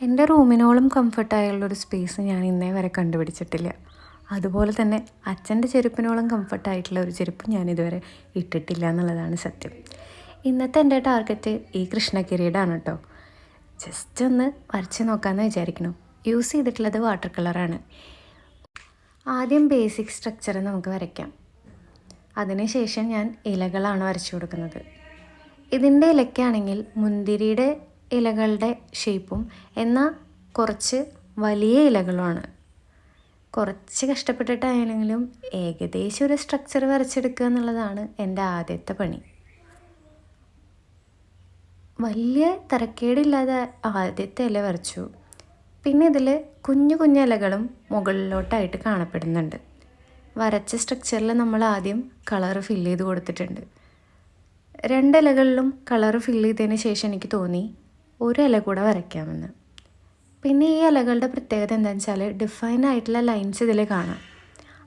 എന്റെ റൂമിനോളം കംഫർട്ടായുള്ളൊരു സ്പേസ് ഞാൻ ഇന്നേ വരെ കണ്ടുപിടിച്ചിട്ടില്ല. അതുപോലെ തന്നെ അച്ഛന്റെ ചെരുപ്പിനോളം കംഫർട്ടായിട്ടുള്ള ഒരു ചെരുപ്പ് ഞാൻ ഇതുവരെ ഇട്ടിട്ടില്ല എന്നുള്ളതാണ് സത്യം. ഇന്നത്തെ എന്റെ ടാർഗറ്റ് ഈ കൃഷ്ണകിരീടാണ് കേട്ടോ ജസ്റ്റ് ഒന്ന് വരച്ച് നോക്കാമെന്ന് വിചാരിക്കണം യൂസ് ചെയ്തിട്ടുള്ളത് വാട്ടർ കളറാണ് ആദ്യം ബേസിക് സ്ട്രക്ചർ നമുക്ക് വരയ്ക്കാം. അതിനുശേഷം ഞാൻ ഇലകളാണ് വരച്ചു കൊടുക്കുന്നത്. ഇതിന്റെ ഇലയ്ക്കാണെങ്കിൽ മുന്തിരിയുടെ ഇലകളുടെ ഷേപ്പും എന്നാൽ കുറച്ച് വലിയ ഇലകളുമാണ്. കുറച്ച് കഷ്ടപ്പെട്ടിട്ടായാലെങ്കിലും ഏകദേശം ഒരു സ്ട്രക്ചർ വരച്ചെടുക്കുക എന്നുള്ളതാണ് എന്റെ ആദ്യത്തെ പണി. വലിയ തരക്കേടില്ലാതെ ആദ്യത്തെ ഇല വരച്ചു. പിന്നെ ഇതിൽ കുഞ്ഞു കുഞ്ഞു ഇലകളും മുകളിലോട്ടായിട്ട് കാണപ്പെടുന്നുണ്ട്. വരച്ച സ്ട്രക്ചറിൽ നമ്മൾ ആദ്യം കളർ ഫില്ല് ചെയ്ത് കൊടുത്തിട്ടുണ്ട്. രണ്ടിലകളിലും കളർ ഫില്ല് ചെയ്തതിന് ശേഷം എനിക്ക് തോന്നി ഒരു ഇല കൂടെ വരയ്ക്കാമെന്ന്. പിന്നെ ഈ ഇലകളുടെ പ്രത്യേകത എന്താണെന്ന് വെച്ചാൽ ഡിഫൈൻ ആയിട്ടുള്ള ലൈൻസ് ഇതിൽ കാണാം.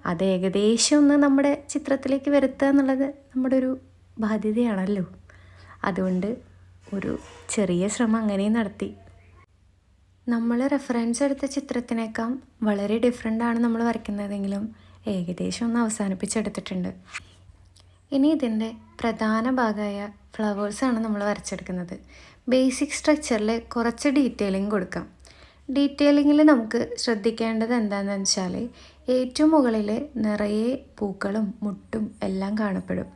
അത് ഏകദേശം ഒന്ന് നമ്മുടെ ചിത്രത്തിലേക്ക് വരുത്തുക എന്നുള്ളത് നമ്മുടെ ഒരു ബാധ്യതയാണല്ലോ. അതുകൊണ്ട് ഒരു ചെറിയ ശ്രമം അങ്ങനെയും നടത്തി. നമ്മൾ റെഫറൻസ് എടുത്ത ചിത്രത്തിനേക്കാൾ വളരെ ഡിഫറെന്റ് ആണ് നമ്മൾ വരയ്ക്കുന്നതെങ്കിലും ഏകദേശം ഒന്ന് അവസാനിപ്പിച്ചെടുത്തിട്ടുണ്ട്. ഇനി ഇതിന്റെ പ്രധാന ഭാഗമായ ഫ്ലവേഴ്സാണ് നമ്മൾ വരച്ചെടുക്കുന്നത്. ബേസിക് സ്ട്രക്ചറിൽ കുറച്ച് ഡീറ്റെയിലിംഗ് കൊടുക്കാം. ഡീറ്റെയിലിങ്ങിൽ നമുക്ക് ശ്രദ്ധിക്കേണ്ടത് എന്താണെന്ന് വെച്ചാൽ ഏറ്റവും മുകളിൽ നിറയെ പൂക്കളും മുട്ടും എല്ലാം കാണപ്പെടും.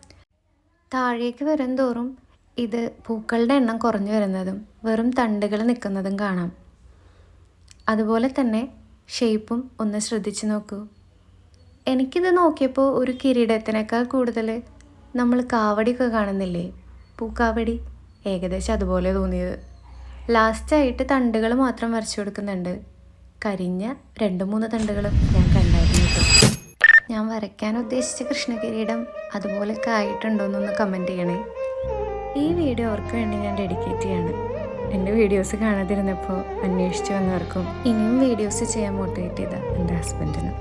താഴേക്ക് വരും തോറും ഇത് പൂക്കളുടെ എണ്ണം കുറഞ്ഞു വരുന്നതും വെറും തണ്ടുകൾ നിൽക്കുന്നതും കാണാം. അതുപോലെ തന്നെ ഷേപ്പും ഒന്ന് ശ്രദ്ധിച്ചു നോക്കൂ. എനിക്കിത് നോക്കിയപ്പോൾ ഒരു കിരീടത്തിനേക്കാൾ കൂടുതൽ നമ്മൾ കാവടിയൊക്കെ കാണുന്നില്ലേ? പൂക്കാവടി? ഏകദേശം അതുപോലെ തോന്നിയത്. ലാസ്റ്റായിട്ട് തണ്ടുകൾ മാത്രം വരച്ചു കൊടുക്കുന്നുണ്ട്. കരിഞ്ഞ രണ്ട് മൂന്ന് തണ്ടുകൾ ഞാൻ കണ്ടായിരുന്നു ഞാൻ വരയ്ക്കാൻ ഉദ്ദേശിച്ച കൃഷ്ണകിരീടം അതുപോലൊക്കെ ആയിട്ടുണ്ടോയെന്നൊന്ന് കമന്റ് ചെയ്യണേ. ഈ വീഡിയോ അവർക്ക് വേണ്ടി ഞാൻ ഡെഡിക്കേറ്റ് ചെയ്യാണ്. എന്റെ വീഡിയോസ് കാണാതിരുന്നപ്പോൾ അന്വേഷിച്ചു വന്നവർക്കും ഇനിയും വീഡിയോസ് ചെയ്യാൻ മോട്ടിവേറ്റ് ചെയ്ത എന്റെ ഹസ്ബൻഡിനും